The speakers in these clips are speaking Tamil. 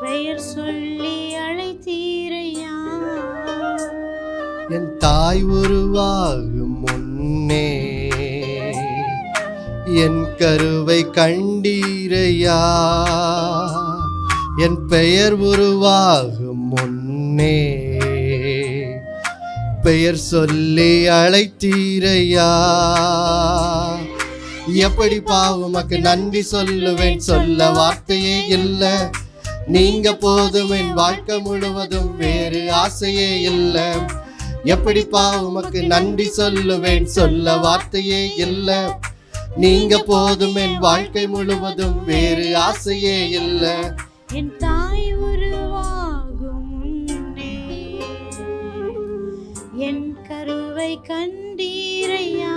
பெயர் சொல்லி அழைத்தீரையா? என் தாய் உருவாகும் முன்னே என் கருவை கண்டீரையா? என் பெயர் உருவாகும் முன்னே பெயர் சொல்லி அழைத்தீரையா? எப்படி பாவமக்கு நன்றி சொல்லுவேன் சொல்ல வார்த்தையே இல்லை. நீங்க போதும் என் வாழ்க்கை முழுவதும் வேறு ஆசையே இல்லை. எப்படிப்பா உமக்கு நன்றி சொல்லுவேன் சொல்ல வார்த்தையே இல்லை. நீங்க போதும் என் வாழ்க்கை முழுவதும் வேறு ஆசையே இல்லை. என் தாய் உருவாகும் என் கருவை கண்டீரையா?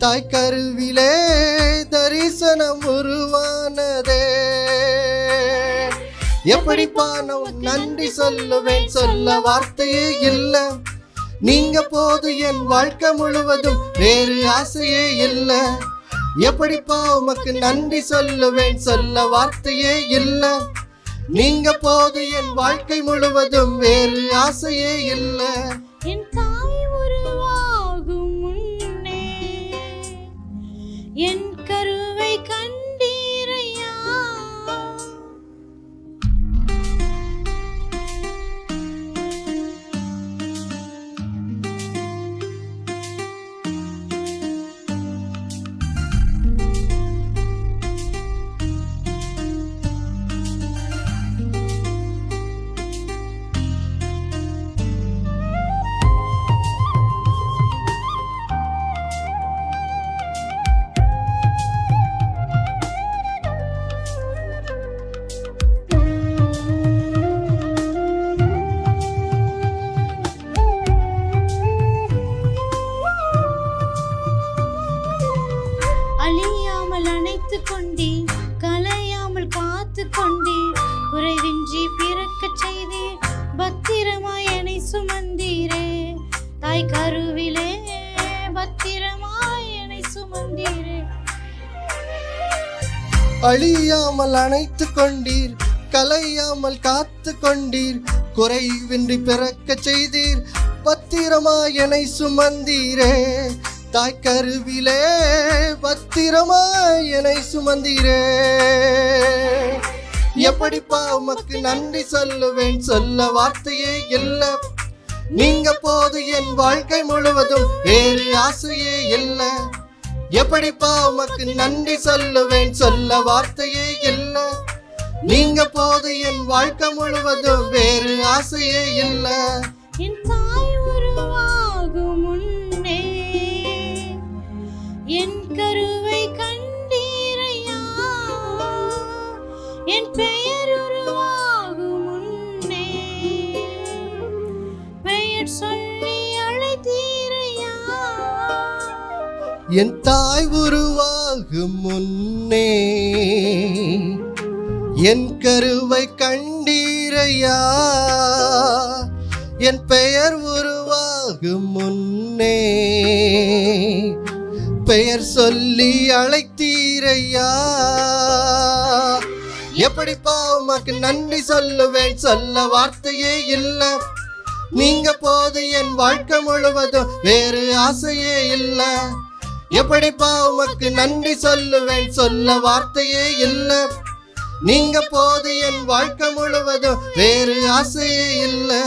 தாய் கருவிலே தரிசனம் உருவானதே. எப்படி பானோ நன்றி சொல்லுவேன் சொல்ல வார்த்தையே இல்ல. நீங்க போது என் வாழ்க்கை முழுவதும் வேறு ஆசையே இல்ல. எப்படிப்பா உமக்கு நன்றி சொல்லுவேன் சொல்ல வார்த்தையே இல்ல. நீங்க போது என் வாழ்க்கை முழுவதும் வேறு ஆசையே இல்ல. அழியாமல் அணைத்து கொண்டீர் கலையாமல் காத்து கொண்டீர் குறைவின்றி பிறக்க செய்தீர் பத்திரமா என்னை சுமந்தீரே. தாய் கருவிலே பத்திரமா என்னை சுமந்தீரே. எப்படிப்பா உமக்கு நன்றி சொல்லுவேன் சொல்ல வார்த்தையே இல்ல. நீங்க போது என் வாழ்க்கை முழுவதும் வேறு ஆசையே இல்லை. எப்படிப்பா உமக்கு நன்றி சொல்லுவேன்? சொல்ல வார்த்தையே இல்லை. நீங்க போது என் வாழ்க்கை முழுவதும் வேறு ஆசையே இல்லை. என் தாய் உருவாகும் முன்னே என் கருவை கண்டீரையா? என் பெயர் என் தாய் உருவாகும் முன்னே என் கருவை கண்டீரையா? என் பெயர் உருவாகும் முன்னே பெயர் சொல்லி அழைத்தீரையா? எப்படிப்பா பாவமாக்கு நன்றி சொல்லுவேன்? சொல்ல வார்த்தையே இல்லை. நீங்க போது என் வாழ்க்கை முழுவதும் வேறு ஆசையே இல்லை. எப்படிப்பா உமக்கு நன்றி சொல்லுவேன்? சொல்ல வார்த்தையே இல்லை. நீங்க போது என் வாழ்க்கை முழுவதும் வேறு ஆசையே இல்லை.